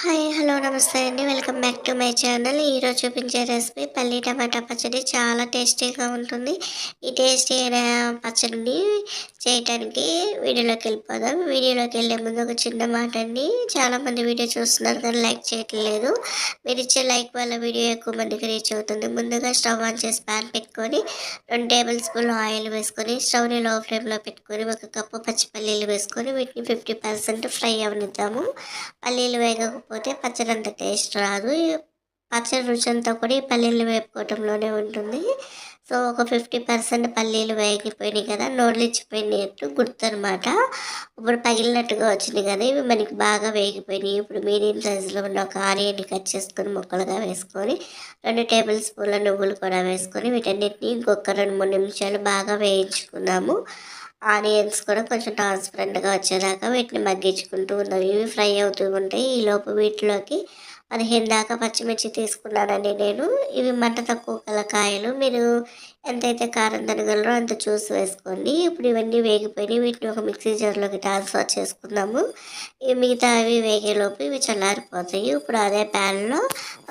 Hi hello నమస్తే అండి. Welcome back to my channel. ఈరోజు చూపించే రెసిపీ పల్లి టమాటా పచ్చడి. చాలా టేస్టీగా ఉంటుంది. ఈ టేస్టీ అయిన పచ్చడిని చేయటానికి వీడియోలోకి వెళ్ళిపోదాం. వీడియోలోకి వెళ్ళే ముందు ఒక చిన్న మాట అండి. చాలామంది వీడియో చూస్తున్నారు కానీ లైక్ చేయట్లేదు. మీరు ఇచ్చే లైక్ వల్ల వీడియో ఎక్కువ మందికి రీచ్ అవుతుంది. ముందుగా స్టవ్ ఆన్ చేసి ప్యాన్ పెట్టుకొని రెండు టేబుల్ స్పూన్ ఆయిల్ వేసుకొని స్టవ్ని లో ఫ్లేమ్లో పెట్టుకొని ఒక కప్పు పచ్చి పల్లీలు వేసుకొని వీటిని ఫిఫ్టీ పర్సెంట్ ఫ్రై అవనిద్దాము. పల్లీలు వేగ లేకపోతే పచ్చడి అంత టేస్ట్ రాదు. పచ్చడి రుచి అంతా కూడా ఈ పల్లీలు వేపుకోవటంలోనే ఉంటుంది. సో ఒక ఫిఫ్టీ పర్సెంట్ పల్లీలు వేగిపోయినాయి కదా నోళ్ళు గుర్తు అనమాట ఇప్పుడు పగిలినట్టుగా వచ్చినాయి కదా ఇవి మనకి బాగా వేగిపోయినాయి. ఇప్పుడు మీడియం సైజులో ఉన్న ఒక ఆనియన్ని కట్ చేసుకొని ముక్కలుగా వేసుకొని రెండు టేబుల్ స్పూన్ల నువ్వులు కూడా వేసుకొని వీటన్నిటిని ఇంకొక రెండు మూడు నిమిషాలు బాగా వేయించుకుందాము. ఆనియన్స్ కూడా కొంచెం ట్రాన్స్పరెంట్గా వచ్చేదాకా వీటిని మగ్గించుకుంటూ ఉన్నాం ఇవి ఫ్రై అవుతూ ఉంటాయి. ఈ లోపు వీటిలోకి పదిహేను దాకా పచ్చిమిర్చి తీసుకున్నానండి నేను. ఇవి మంట తక్కువ కల కాయలు. మీరు ఎంతైతే కారం తినగలరో అంత చూసి వేసుకోండి. ఇప్పుడు ఇవన్నీ వేగిపోయినాయి. వీటిని ఒక మిక్సీ జార్లోకి ట్రాన్స్ఫర్ చేసుకుందాము. ఇవి మిగతా అవి వేగేలోపు ఇవి చల్లారిపోతాయి. ఇప్పుడు అదే ప్యాన్లో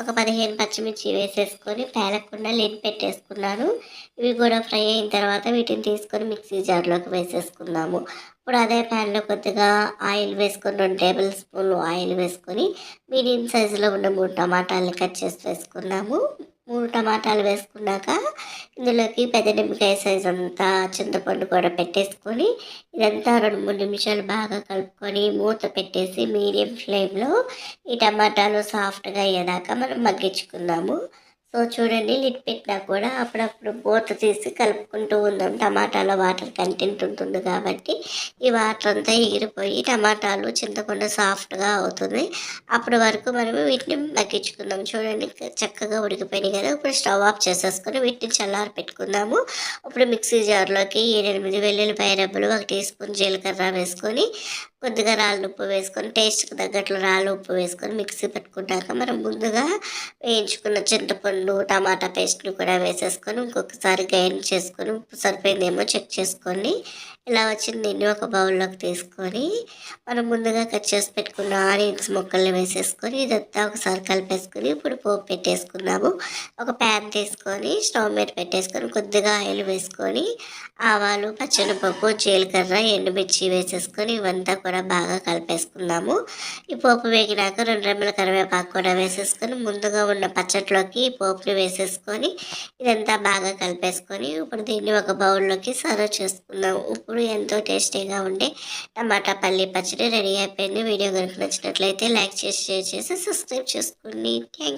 ఒక పదిహేను పచ్చిమిర్చి వేసేసుకొని పేలకుండా లిడ్ పెట్టేసుకున్నాను. ఇవి కూడా ఫ్రై అయిన తర్వాత వీటిని తీసుకొని మిక్సీ జార్లోకి వేసేసుకుందాము. ఇప్పుడు అదే ప్యాన్లో కొద్దిగా ఆయిల్ వేసుకొని రెండు టేబుల్ స్పూన్లు ఆయిల్ వేసుకొని మీడియం సైజులో ఉన్న మూడు టమాటాలు కట్ చేసి వేసుకున్నాము. మూడు టమాటాలు వేసుకున్నాక ఇందులోకి పెద్ద నిమ్మకాయ సైజ్ అంతా చింతపండు కూడా పెట్టేసుకొని ఇదంతా రెండు మూడు నిమిషాలు బాగా కలుపుకొని మూత పెట్టేసి మీడియం ఫ్లేమ్లో ఈ టమాటాలు సాఫ్ట్గా అయ్యేదాకా మనం మగ్గించుకుందాము. సో చూడండి లిట్ పెట్టినా కూడా అప్పుడప్పుడు మూత తీసి కలుపుకుంటూ ఉందాం. టమాటాలో వాటర్ కంటెంట్ ఉంటుంది కాబట్టి ఈ వాటర్ అంతా ఎగిరిపోయి టమాటాలు చింతపండు సాఫ్ట్గా అవుతుంది. అప్పటి వరకు మనం వీటిని మగ్గించుకుందాం. చూడండి చక్కగా ఉడికిపోయినాయి కదా. ఇప్పుడు స్టవ్ ఆఫ్ చేసేసుకొని వీటిని చల్లారి పెట్టుకుందాము. ఇప్పుడు మిక్సీ జార్లోకి ఎనిమిది వెల్లుల్లిపాయ రబ్బలు ఒక టీ స్పూన్ జీలకర్ర వేసుకొని కొద్దిగా రాళ్ళు ఉప్పు వేసుకొని టేస్ట్కి తగ్గట్లు రాళ్ళు ఉప్పు వేసుకొని మిక్సీ పెట్టుకున్నాక మనం ముందుగా వేయించుకున్న చింతపండు టమాటా పేస్ట్ని కూడా వేసేసుకొని ఇంకొకసారి గ్రైండ్ చేసుకొని ఉప్పు సరిపోయిందేమో చెక్ చేసుకొని ఇలా వచ్చింది దీన్ని ఒక బౌల్లోకి తీసుకొని మనం ముందుగా కట్ చేసి పెట్టుకున్న ఆనియన్స్ ముక్కల్ని వేసేసుకొని ఇదంతా ఒకసారి కలిపేసుకొని ఇప్పుడు పోపు పెట్టేసుకున్నాము ఒక ప్యాన్ తీసుకొని స్టవ్ మీద పెట్టేసుకొని కొద్దిగా ఆయిల్ వేసుకొని ఆవాలు పచ్చనిపప్పు జీలకర్ర ఎండుమిర్చి వేసేసుకొని ఇవంతా కూడా బాగా కలిపేసుకున్నాము ఈ పోపు వేగినాక రెండు రెమ్మల కరివేపాకు కూడా వేసేసుకొని ముందుగా ఉన్న పచ్చట్లోకి ఈ పోపుని వేసేసుకొని ఇదంతా బాగా కలిపేసుకొని ఇప్పుడు దీన్ని ఒక బౌల్లోకి సర్వ్ చేసుకుందాం. ఇప్పుడు ఎంతో టేస్టీగా ఉండే టమాటా పల్లి పచ్చడి రెడీ అయిపోయింది. వీడియో కనుక నచ్చినట్లయితే లైక్ చేసి షేర్ చేసి సబ్స్క్రైబ్ చేసుకోండి. Thank you.